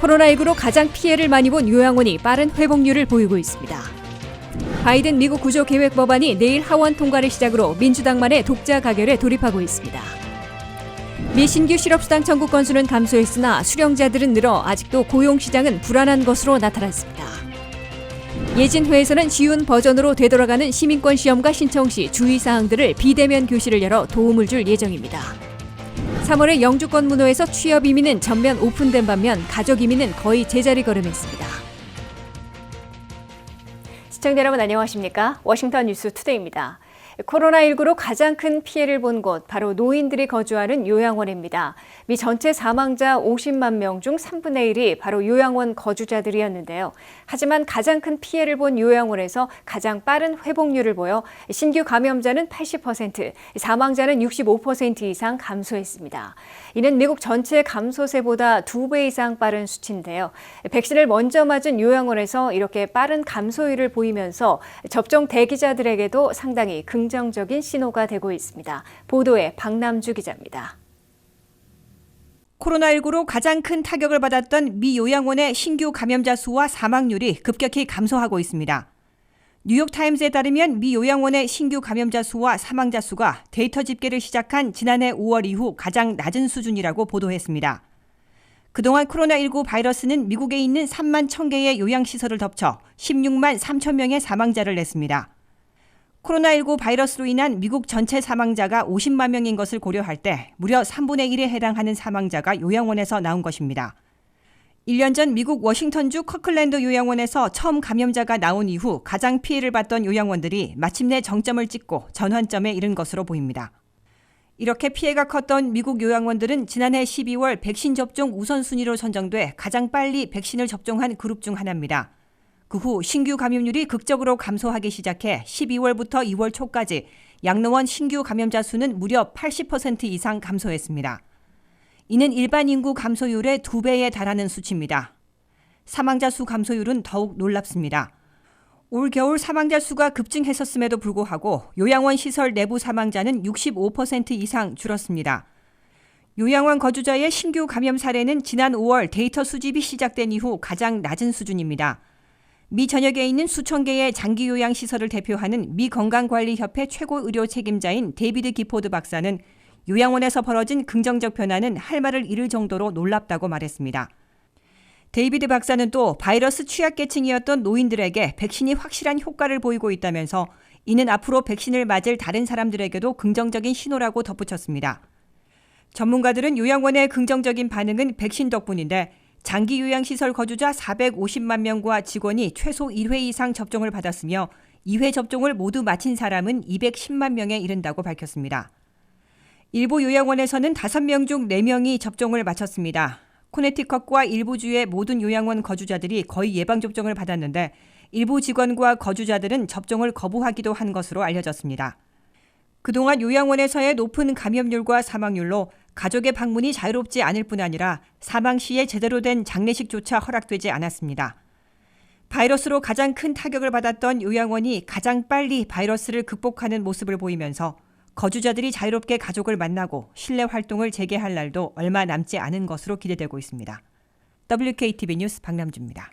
코로나19로 가장 피해를 많이 본 요양원이 빠른 회복률을 보이고 있습니다. 바이든 미국 구조 계획 법안이 내일 하원 통과를 시작으로 민주당만의 독자 가결에 돌입하고 있습니다. 미 신규 실업수당 청구 건수는 감소했으나 수령자들은 늘어 아직도 고용 시장은 불안한 것으로 나타났습니다. 예진회에서는 쉬운 버전으로 되돌아가는 시민권 시험과 신청 시 주의사항들을 비대면 교실을 열어 도움을 줄 예정입니다. 3월에 영주권 문호에서 취업 이민은 전면 오픈된 반면 가족 이민은 거의 제자리 걸음했습니다. 시청자 여러분 안녕하십니까? 워싱턴 뉴스 투데이입니다. 코로나19로 가장 큰 피해를 본 곳 바로 노인들이 거주하는 요양원입니다. 미 전체 사망자 50만 명 중 3분의 1이 바로 요양원 거주자들이었는데요. 하지만 가장 큰 피해를 본 요양원에서 가장 빠른 회복률을 보여 신규 감염자는 80%, 사망자는 65% 이상 감소했습니다. 이는 미국 전체 감소세보다 두배 이상 빠른 수치인데요. 백신을 먼저 맞은 요양원에서 이렇게 빠른 감소율을 보이면서 접종 대기자들에게도 상당히 긍 정적인 신호가 되고 있습니다. 보도에 박남주 기자입니다. 코로나19로 가장 큰 타격을 받았던 미 요양원의 신규 감염자 수와 사망률이 급격히 감소하고 있습니다. 뉴욕타임스에 따르면 미 요양원의 신규 감염자 수와 사망자 수가 데이터 집계를 시작한 지난해 5월 이후 가장 낮은 수준이라고 보도했습니다. 그동안 코로나19 바이러스는 미국에 있는 3만 1000개의 요양시설을 덮쳐 16만 3천 명의 사망자를 냈습니다. 코로나19 바이러스로 인한 미국 전체 사망자가 50만 명인 것을 고려할 때 무려 3분의 1에 해당하는 사망자가 요양원에서 나온 것입니다. 1년 전 미국 워싱턴주 커클랜드 요양원에서 처음 감염자가 나온 이후 가장 피해를 봤던 요양원들이 마침내 정점을 찍고 전환점에 이른 것으로 보입니다. 이렇게 피해가 컸던 미국 요양원들은 지난해 12월 백신 접종 우선순위로 선정돼 가장 빨리 백신을 접종한 그룹 중 하나입니다. 그 후 신규 감염률이 극적으로 감소하기 시작해 12월부터 2월 초까지 양로원 신규 감염자 수는 무려 80% 이상 감소했습니다. 이는 일반 인구 감소율의 두 배에 달하는 수치입니다. 사망자 수 감소율은 더욱 놀랍습니다. 올 겨울 사망자 수가 급증했었음에도 불구하고 요양원 시설 내부 사망자는 65% 이상 줄었습니다. 요양원 거주자의 신규 감염 사례는 지난 5월 데이터 수집이 시작된 이후 가장 낮은 수준입니다. 미 전역에 있는 수천 개의 장기 요양 시설을 대표하는 미 건강관리협회 최고 의료 책임자인 데이비드 기포드 박사는 요양원에서 벌어진 긍정적 변화는 할 말을 잃을 정도로 놀랍다고 말했습니다. 데이비드 박사는 또 바이러스 취약계층이었던 노인들에게 백신이 확실한 효과를 보이고 있다면서 이는 앞으로 백신을 맞을 다른 사람들에게도 긍정적인 신호라고 덧붙였습니다. 전문가들은 요양원의 긍정적인 반응은 백신 덕분인데 장기 요양시설 거주자 450만 명과 직원이 최소 1회 이상 접종을 받았으며 2회 접종을 모두 마친 사람은 210만 명에 이른다고 밝혔습니다. 일부 요양원에서는 5명 중 4명이 접종을 마쳤습니다. 코네티컷과 일부 주의 모든 요양원 거주자들이 거의 예방접종을 받았는데 일부 직원과 거주자들은 접종을 거부하기도 한 것으로 알려졌습니다. 그동안 요양원에서의 높은 감염률과 사망률로 가족의 방문이 자유롭지 않을 뿐 아니라 사망 시에 제대로 된 장례식조차 허락되지 않았습니다. 바이러스로 가장 큰 타격을 받았던 요양원이 가장 빨리 바이러스를 극복하는 모습을 보이면서 거주자들이 자유롭게 가족을 만나고 실내 활동을 재개할 날도 얼마 남지 않은 것으로 기대되고 있습니다. WKTV 뉴스 박남주입니다.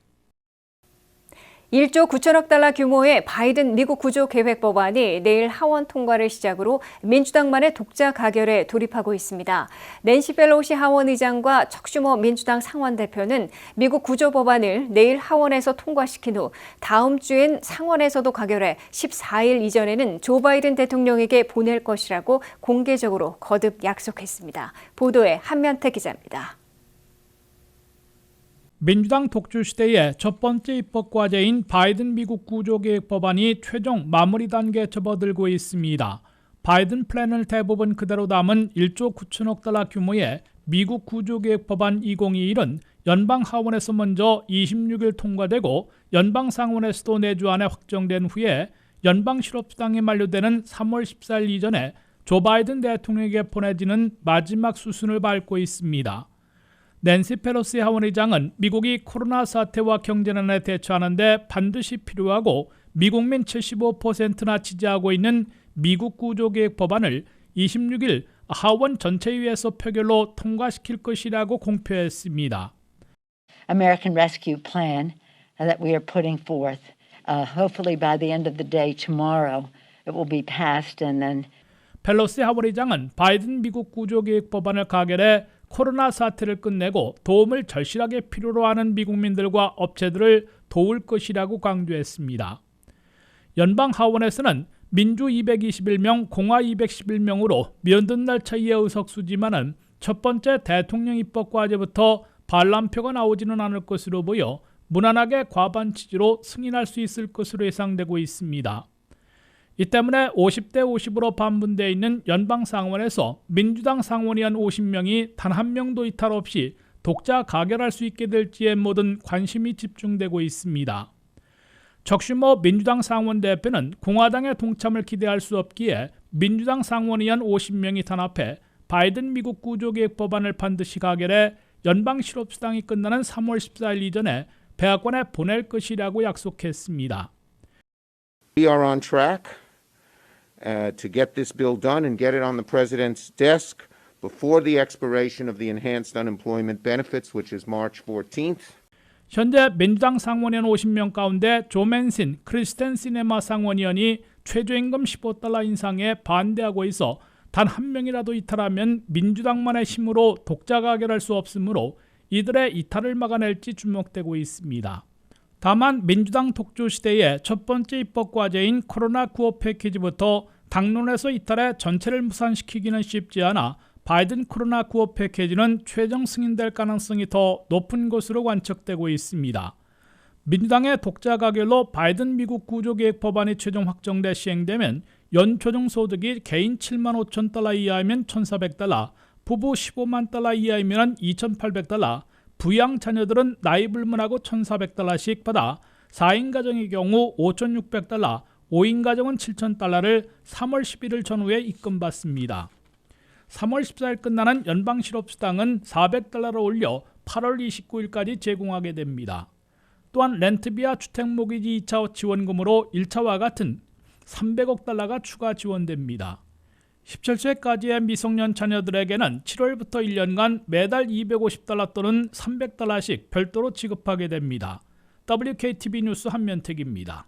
1조 9천억 달러 규모의 바이든 미국 구조 계획 법안이 내일 하원 통과를 시작으로 민주당만의 독자 가결에 돌입하고 있습니다. 낸시 펠로시 하원 의장과 척슈머 민주당 상원 대표는 미국 구조 법안을 내일 하원에서 통과시킨 후 다음 주엔 상원에서도 가결해 14일 이전에는 조 바이든 대통령에게 보낼 것이라고 공개적으로 거듭 약속했습니다. 보도에 한면태 기자입니다. 민주당 독주 시대의 첫 번째 입법 과제인 바이든 미국 구조계획 법안이 최종 마무리 단계에 접어들고 있습니다. 바이든 플랜을 대부분 그대로 담은 1조 9천억 달러 규모의 미국 구조계획 법안 2021은 연방 하원에서 먼저 26일 통과되고 연방 상원에서도 내주 안에 확정된 후에 연방 실업수당이 만료되는 3월 14일 이전에 조 바이든 대통령에게 보내지는 마지막 수순을 밟고 있습니다. 낸시 페로시 하원의장은 미국이 코로나 사태와 경제난에 대처하는데 반드시 필요하고 미국민 75%나 지지하고 있는 미국 구조계획 법안을 26일 하원 전체위에서 표결로 통과시킬 것이라고 공표했습니다. American Rescue Plan that we are putting forth. Uh, hopefully, by the end of the day tomorrow, it will be passed, and then 펠로시 하원 의장은 바이든 미국 구조개혁 법안을 가결해 코로나 사태를 끝내고 도움을 절실하게 필요로 하는 미국민들과 업체들을 도울 것이라고 강조했습니다. 연방 하원에서는 민주 221명, 공화 211명으로 면든 날 차이의 의석수지만은 첫 번째 대통령 입법 과제부터 반란표가 나오지는 않을 것으로 보여 무난하게 과반 치지로 승인할 수 있을 것으로 예상되고 있습니다. 이 때문에 50대 50으로 반분되어 있는 연방 상원에서 민주당 상원의원 50명이 단 한 명도 이탈 없이 독자 가결할 수 있게 될지에 모든 관심이 집중되고 있습니다. 적슈머 민주당 상원 대표는 공화당의 동참을 기대할 수 없기에 민주당 상원의원 50명이 탄압해 바이든 미국 구조개혁 법안을 반드시 가결해 연방 실업수당이 끝나는 3월 14일 이전에 백악관에 보낼 것이라고 약속했습니다. We are on track uh, to get this bill done and get it on the president's desk before the expiration of the enhanced unemployment benefits, which is March 14th. 현재 민주당 상원의원 50명 가운데 조맨신, 크리스텐 시네마 상원의원이 최저임금 15달러 인상에 반대하고 있어 단 한 명이라도 이탈하면 민주당만의 힘으로 독자 가결할 수 없으므로 이들의 이탈을 막아낼지 주목되고 있습니다. 다만 민주당 독주 시대의 첫 번째 입법 과제인 코로나 구호 패키지부터 당론에서 이탈해 전체를 무산시키기는 쉽지 않아 바이든 코로나 구호 패키지는 최종 승인될 가능성이 더 높은 것으로 관측되고 있습니다. 민주당의 독자 가결로 바이든 미국 구조개혁 법안이 최종 확정돼 시행되면 연초정 소득이 개인 7만 5천 달러 이하이면 1,400달러, 부부 15만 달러 이하이면 2,800달러, 부양 자녀들은 나이 불문하고 1,400달러씩 받아 4인 가정의 경우 5,600달러, 5인 가정은 7,000달러를 3월 11일 전후에 입금받습니다. 3월 14일 끝나는 연방 실업수당은 400달러로 올려 8월 29일까지 제공하게 됩니다. 또한 렌트비와 주택모기지 2차 지원금으로 1차와 같은 300억 달러가 추가 지원됩니다. 17세까지의 미성년 자녀들에게는 7월부터 1년간 매달 250달러 또는 300달러씩 별도로 지급하게 됩니다. WKTV 뉴스 한면택입니다.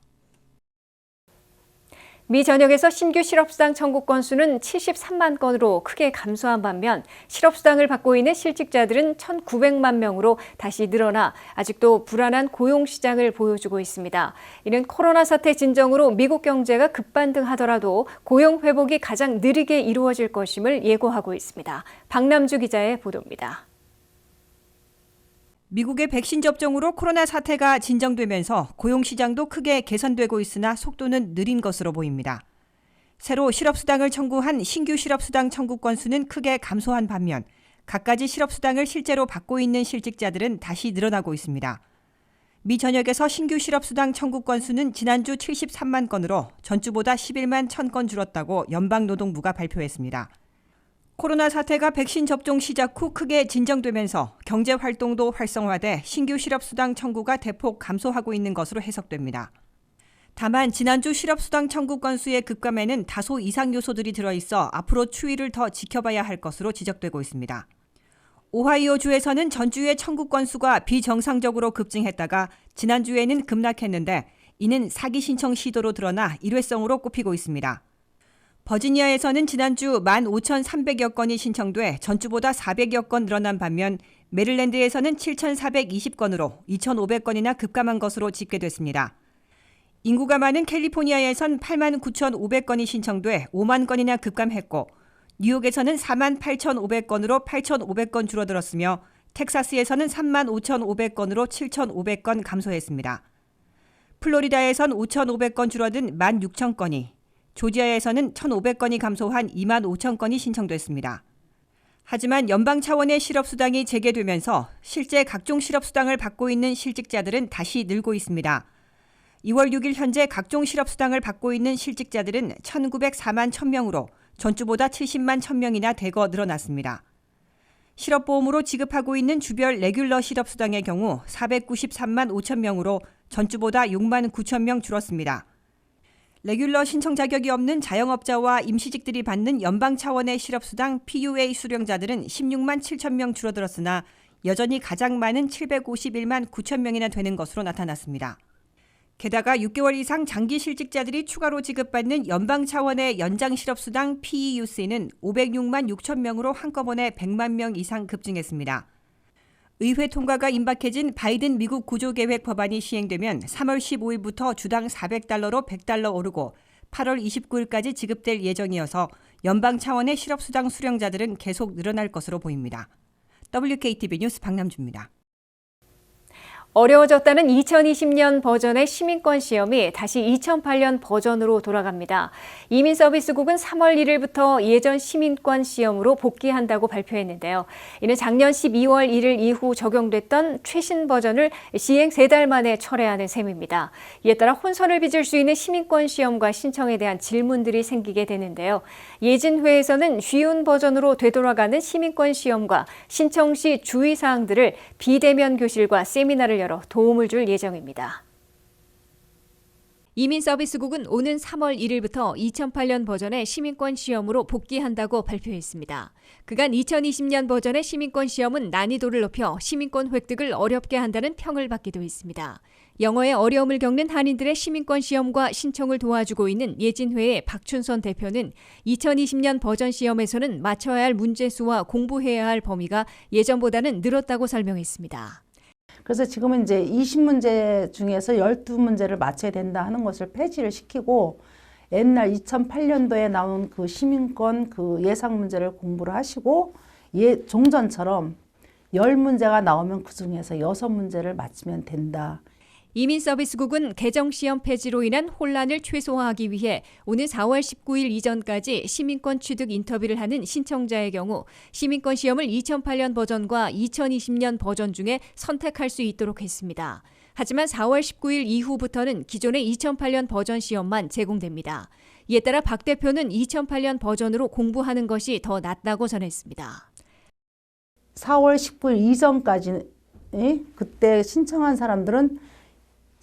미 전역에서 신규 실업수당 청구 건수는 73만 건으로 크게 감소한 반면 실업수당을 받고 있는 실직자들은 1,900만 명으로 다시 늘어나 아직도 불안한 고용 시장을 보여주고 있습니다. 이는 코로나 사태 진정으로 미국 경제가 급반등하더라도 고용 회복이 가장 느리게 이루어질 것임을 예고하고 있습니다. 박남주 기자의 보도입니다. 미국의 백신 접종으로 코로나 사태가 진정되면서 고용 시장도 크게 개선되고 있으나 속도는 느린 것으로 보입니다. 새로 실업수당을 청구한 신규 실업수당 청구 건수는 크게 감소한 반면 갖가지 실업수당을 실제로 받고 있는 실직자들은 다시 늘어나고 있습니다. 미 전역에서 신규 실업수당 청구 건수는 지난주 73만 건으로 전주보다 11만 1000건 줄었다고 연방노동부가 발표했습니다. 코로나 사태가 백신 접종 시작 후 크게 진정되면서 경제 활동도 활성화돼 신규 실업수당 청구가 대폭 감소하고 있는 것으로 해석됩니다. 다만 지난주 실업수당 청구 건수의 급감에는 다소 이상 요소들이 들어있어 앞으로 추이를 더 지켜봐야 할 것으로 지적되고 있습니다. 오하이오 주에서는 전주의 청구 건수가 비정상적으로 급증했다가 지난주에는 급락했는데 이는 사기 신청 시도로 드러나 일회성으로 꼽히고 있습니다. 버지니아에서는 지난주 15,300여 건이 신청돼 전주보다 400여 건 늘어난 반면 메릴랜드에서는 7,420건으로 2,500건이나 급감한 것으로 집계됐습니다. 인구가 많은 캘리포니아에선 8만 9,500건이 신청돼 5만 건이나 급감했고 뉴욕에서는 4만 8,500건으로 8,500건 줄어들었으며 텍사스에서는 3만 5,500건으로 7,500건 감소했습니다. 플로리다에선 5,500건 줄어든 1만 6천 건이 조지아에서는 1,500건이 감소한 2만 5천 건이 신청됐습니다. 하지만 연방 차원의 실업수당이 재개되면서 실제 각종 실업수당을 받고 있는 실직자들은 다시 늘고 있습니다. 2월 6일 현재 각종 실업수당을 받고 있는 실직자들은 1,904만 1,000명으로 전주보다 70만 1,000명이나 대거 늘어났습니다. 실업보험으로 지급하고 있는 주별 레귤러 실업수당의 경우 493만 5천 명으로 전주보다 6만 9천 명 줄었습니다. 레귤러 신청 자격이 없는 자영업자와 임시직들이 받는 연방 차원의 실업수당 PUA 수령자들은 16만 7천 명 줄어들었으나 여전히 가장 많은 751만 9천 명이나 되는 것으로 나타났습니다. 게다가 6개월 이상 장기 실직자들이 추가로 지급받는 연방 차원의 연장 실업수당 PEUC는 506만 6천 명으로 한꺼번에 100만 명 이상 급증했습니다. 의회 통과가 임박해진 바이든 미국 구조계획 법안이 시행되면 3월 15일부터 주당 400달러로 100달러 오르고 8월 29일까지 지급될 예정이어서 연방 차원의 실업수당 수령자들은 계속 늘어날 것으로 보입니다. WKTV 뉴스 박남주입니다. 어려워졌다는 2020년 버전의 시민권 시험이 다시 2008년 버전으로 돌아갑니다. 이민서비스국은 3월 1일부터 예전 시민권 시험으로 복귀한다고 발표했는데요. 이는 작년 12월 1일 이후 적용됐던 최신 버전을 시행 3달 만에 철회하는 셈입니다. 이에 따라 혼선을 빚을 수 있는 시민권 시험과 신청에 대한 질문들이 생기게 되는데요. 예진회에서는 쉬운 버전으로 되돌아가는 시민권 시험과 신청 시 주의사항들을 비대면 교실과 세미나를 열어 도움을 줄 예정입니다. 이민서비스국은 오는 3월 1일부터 2008년 버전의 시민권 시험으로 복귀한다고 발표했습니다. 그간 2020년 버전의 시민권 시험은 난이도를 높여 시민권 획득을 어렵게 한다는 평을 받기도 했습니다. 영어에 어려움을 겪는 한인들의 시민권 시험과 신청을 도와주고 있는 예진회의 박춘선 대표는 2020년 버전 시험에서는 맞춰야 할 문제 수와 공부해야 할 범위가 예전보다는 늘었다고 설명했습니다. 그래서 지금은 이제 20문제 중에서 12문제를 맞춰야 된다 하는 것을 폐지를 시키고 옛날 2008년도에 나온 그 시민권 그 예상 문제를 공부를 하시고 예, 종전처럼 10문제가 나오면 그 중에서 6문제를 맞추면 된다. 이민서비스국은 개정시험 폐지로 인한 혼란을 최소화하기 위해 오는 4월 19일 이전까지 시민권 취득 인터뷰를 하는 신청자의 경우 시민권 시험을 2008년 버전과 2020년 버전 중에 선택할 수 있도록 했습니다. 하지만 4월 19일 이후부터는 기존의 2008년 버전 시험만 제공됩니다. 이에 따라 박 대표는 2008년 버전으로 공부하는 것이 더 낫다고 전했습니다. 4월 19일 이전까지 예? 그때 신청한 사람들은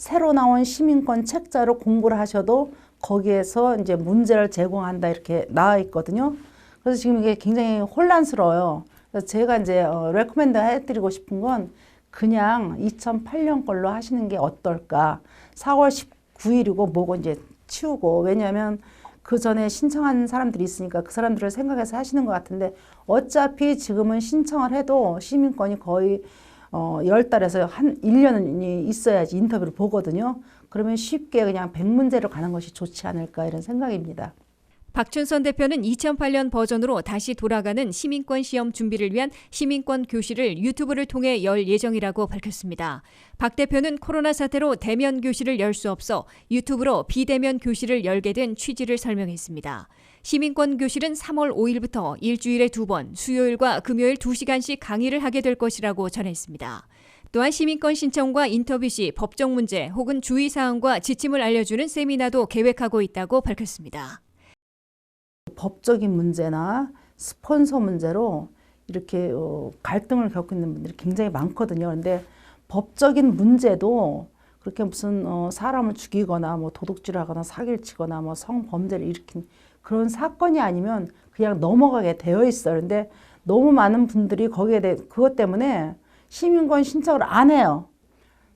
새로 나온 시민권 책자로 공부를 하셔도 거기에서 이제 문제를 제공한다 이렇게 나와 있거든요. 그래서 지금 이게 굉장히 혼란스러워요. 그래서 제가 이제 어, 레코멘드 해드리고 싶은 건 그냥 2008년 걸로 하시는 게 어떨까. 4월 19일이고 뭐고 이제 치우고 왜냐하면 그 전에 신청한 사람들이 있으니까 그 사람들을 생각해서 하시는 것 같은데 어차피 지금은 신청을 해도 시민권이 거의 어, 열 달에서 한 1년이 있어야지 인터뷰를 보거든요. 그러면 쉽게 그냥 100문제로 가는 것이 좋지 않을까 이런 생각입니다. 박춘선 대표는 2008년 버전으로 다시 돌아가는 시민권 시험 준비를 위한 시민권 교실을 유튜브를 통해 열 예정이라고 밝혔습니다. 박 대표는 코로나 사태로 대면 교실을 열 수 없어 유튜브로 비대면 교실을 열게 된 취지를 설명했습니다. 시민권 교실은 3월 5일부터 일주일에 두 번, 수요일과 금요일 2시간씩 강의를 하게 될 것이라고 전했습니다. 또한 시민권 신청과 인터뷰 시 법적 문제 혹은 주의 사항과 지침을 알려주는 세미나도 계획하고 있다고 밝혔습니다. 법적인 문제나 스폰서 문제로 이렇게 어, 갈등을 겪고 있는 분들이 굉장히 많거든요. 그런데 법적인 문제도 그렇게 무슨 어, 사람을 죽이거나 뭐 도둑질하거나 사기를 치거나 뭐 성범죄를 일으킨 그런 사건이 아니면 그냥 넘어가게 되어 있어요. 그런데 너무 많은 분들이 거기에 대해 그것 때문에 시민권 신청을 안 해요.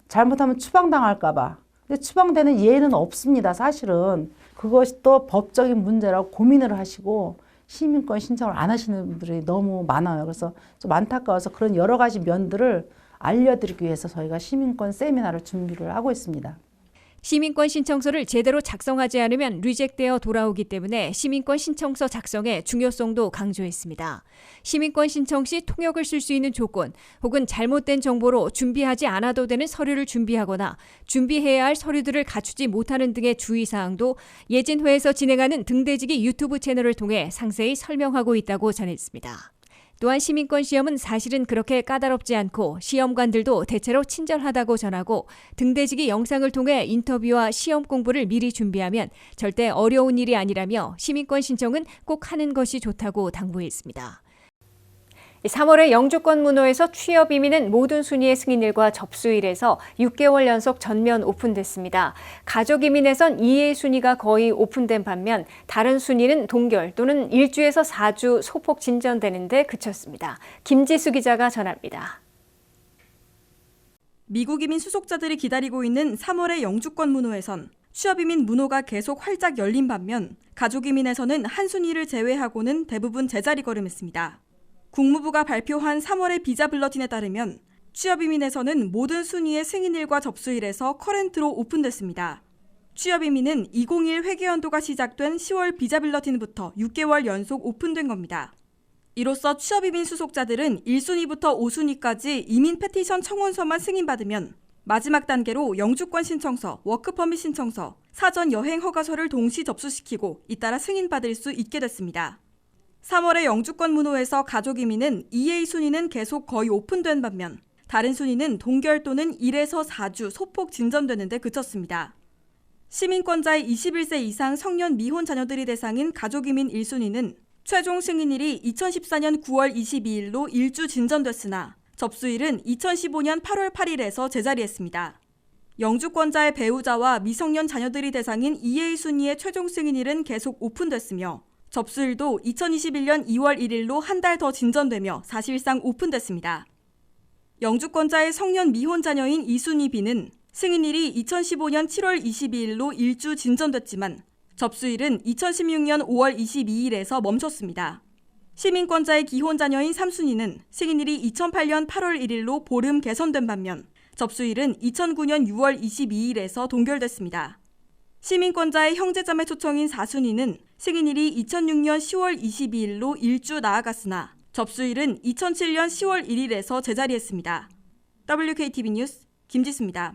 잘못하면 추방당할까봐. 근데 추방되는 예는 없습니다. 사실은 그것이 또 법적인 문제라고 고민을 하시고 시민권 신청을 안 하시는 분들이 너무 많아요. 그래서 좀 안타까워서 그런 여러 가지 면들을 알려드리기 위해서 저희가 시민권 세미나를 준비를 하고 있습니다. 시민권 신청서를 제대로 작성하지 않으면 리젝되어 돌아오기 때문에 시민권 신청서 작성의 중요성도 강조했습니다. 시민권 신청 시 통역을 쓸 수 있는 조건 혹은 잘못된 정보로 준비하지 않아도 되는 서류를 준비하거나 준비해야 할 서류들을 갖추지 못하는 등의 주의사항도 예진회에서 진행하는 등대지기 유튜브 채널을 통해 상세히 설명하고 있다고 전했습니다. 또한 시민권 시험은 사실은 그렇게 까다롭지 않고 시험관들도 대체로 친절하다고 전하고 등대지기 영상을 통해 인터뷰와 시험 공부를 미리 준비하면 절대 어려운 일이 아니라며 시민권 신청은 꼭 하는 것이 좋다고 당부했습니다. 3월에 영주권 문호에서 취업 이민은 모든 순위의 승인일과 접수일에서 6개월 연속 전면 오픈됐습니다. 가족 이민에선 2의 순위가 거의 오픈된 반면 다른 순위는 동결 또는 1주에서 4주 소폭 진전되는 데 그쳤습니다. 김지수 기자가 전합니다. 미국 이민 수속자들이 기다리고 있는 3월의 영주권 문호에선 취업 이민 문호가 계속 활짝 열린 반면 가족 이민에서는 한 순위를 제외하고는 대부분 제자리 걸음했습니다. 국무부가 발표한 3월의 비자 블러틴에 따르면 취업 이민에서는 모든 순위의 승인일과 접수일에서 커렌트로 오픈됐습니다. 취업 이민은 2021 회계연도가 시작된 10월 비자 빌러틴부터 6개월 연속 오픈된 겁니다. 이로써 취업 이민 수속자들은 1순위부터 5순위까지 이민 페티션 청원서만 승인받으면 마지막 단계로 영주권 신청서, 워크퍼밋 신청서, 사전 여행 허가서를 동시 접수시키고 잇따라 승인받을 수 있게 됐습니다. 3월의 영주권 문호에서 가족 이민은 2A 순위는 계속 거의 오픈된 반면 다른 순위는 동결 또는 1에서 4주 소폭 진전되는 데 그쳤습니다. 시민권자의 21세 이상 성년 미혼 자녀들이 대상인 가족이민 1순위는 최종 승인일이 2014년 9월 22일로 1주 진전됐으나 접수일은 2015년 8월 8일에서 제자리했습니다. 영주권자의 배우자와 미성년 자녀들이 대상인 2A 순위의 최종 승인일은 계속 오픈됐으며 접수일도 2021년 2월 1일로 한 달 더 진전되며 사실상 오픈됐습니다. 영주권자의 성년 미혼 자녀인 2순위 B는 승인일이 2015년 7월 22일로 1주 진전됐지만 접수일은 2016년 5월 22일에서 멈췄습니다. 시민권자의 기혼 자녀인 3순위는 승인일이 2008년 8월 1일로 보름 개선된 반면 접수일은 2009년 6월 22일에서 동결됐습니다. 시민권자의 형제자매 초청인 4순위는 승인일이 2006년 10월 22일로 1주 나아갔으나 접수일은 2007년 10월 1일에서 제자리했습니다. WKTV 뉴스 김지수입니다.